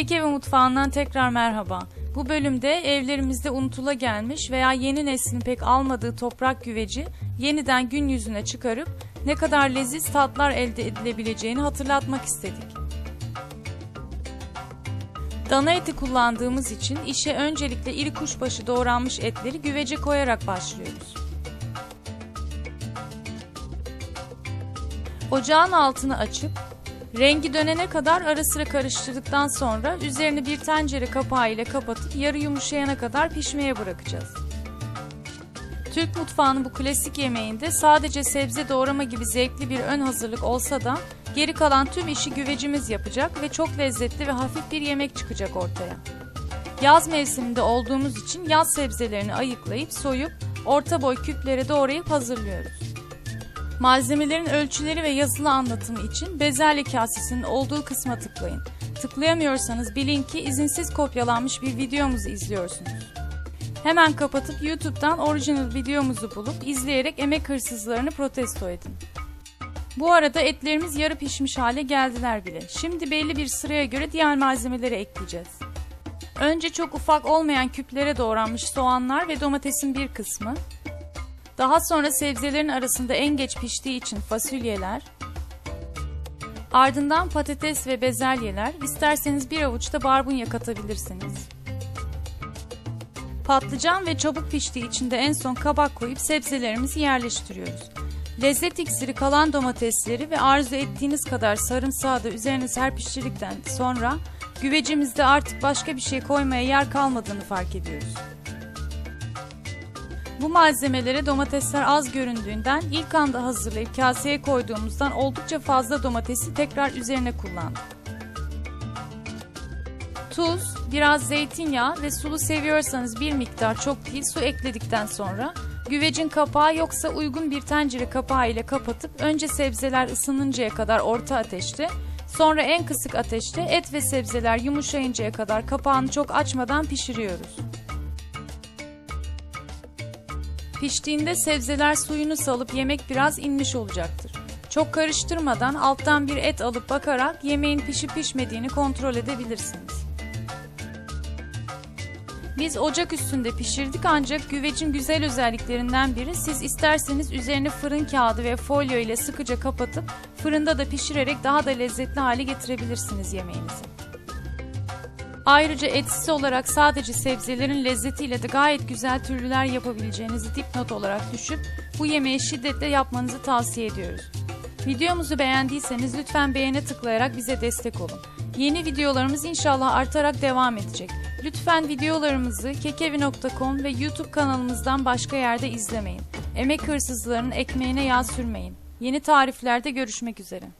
Kek Evi Mutfağı'ndan tekrar merhaba. Bu bölümde evlerimizde unutula gelmiş veya yeni neslin pek almadığı toprak güveci yeniden gün yüzüne çıkarıp ne kadar leziz tatlar elde edilebileceğini hatırlatmak istedik. Dana eti kullandığımız için işe öncelikle iri kuşbaşı doğranmış etleri güvece koyarak başlıyoruz. Ocağın altını açıp rengi dönene kadar ara sıra karıştırdıktan sonra üzerini bir tencere kapağı ile kapatıp yarı yumuşayana kadar pişmeye bırakacağız. Türk mutfağının bu klasik yemeğinde sadece sebze doğrama gibi zevkli bir ön hazırlık olsa da geri kalan tüm işi güvecimiz yapacak ve çok lezzetli ve hafif bir yemek çıkacak ortaya. Yaz mevsiminde olduğumuz için yaz sebzelerini ayıklayıp soyup orta boy küplere doğrayıp hazırlıyoruz. Malzemelerin ölçüleri ve yazılı anlatımı için bezelye kasesinin olduğu kısma tıklayın. Tıklayamıyorsanız bilin ki izinsiz kopyalanmış bir videomuzu izliyorsunuz. Hemen kapatıp YouTube'dan orijinal videomuzu bulup izleyerek emek hırsızlarını protesto edin. Bu arada etlerimiz yarı pişmiş hale geldiler bile. Şimdi belli bir sıraya göre diğer malzemeleri ekleyeceğiz. Önce çok ufak olmayan küplere doğranmış soğanlar ve domatesin bir kısmı, daha sonra sebzelerin arasında en geç piştiği için fasulyeler, ardından patates ve bezelyeler, isterseniz bir avuç da barbunya katabilirsiniz. Patlıcan ve çabuk piştiği için de en son kabak koyup sebzelerimizi yerleştiriyoruz. Lezzet iksiri kalan domatesleri ve arzu ettiğiniz kadar sarımsağı da üzerine serpiştirdikten sonra güvecimizde artık başka bir şey koymaya yer kalmadığını fark ediyoruz. Bu malzemelere domatesler az göründüğünden ilk anda hazırlayıp kaseye koyduğumuzdan oldukça fazla domatesi tekrar üzerine kullandık. Tuz, biraz zeytinyağı ve sulu seviyorsanız bir miktar çok değil su ekledikten sonra güvecin kapağı yoksa uygun bir tencere kapağı ile kapatıp önce sebzeler ısınıncaya kadar orta ateşte sonra en kısık ateşte et ve sebzeler yumuşayıncaya kadar kapağını çok açmadan pişiriyoruz. Piştiğinde sebzeler suyunu salıp yemek biraz inmiş olacaktır. Çok karıştırmadan alttan bir et alıp bakarak yemeğin pişip pişmediğini kontrol edebilirsiniz. Biz ocak üstünde pişirdik ancak güvecin güzel özelliklerinden biri siz isterseniz üzerini fırın kağıdı ve folyo ile sıkıca kapatıp fırında da pişirerek daha da lezzetli hale getirebilirsiniz yemeğinizi. Ayrıca etsiz olarak sadece sebzelerin lezzetiyle de gayet güzel türlüler yapabileceğinizi dipnot olarak düşüp bu yemeği şiddetle yapmanızı tavsiye ediyoruz. Videomuzu beğendiyseniz lütfen beğene tıklayarak bize destek olun. Yeni videolarımız inşallah artarak devam edecek. Lütfen videolarımızı kekevi.com ve YouTube kanalımızdan başka yerde izlemeyin. Emek hırsızlarının ekmeğine yağ sürmeyin. Yeni tariflerde görüşmek üzere.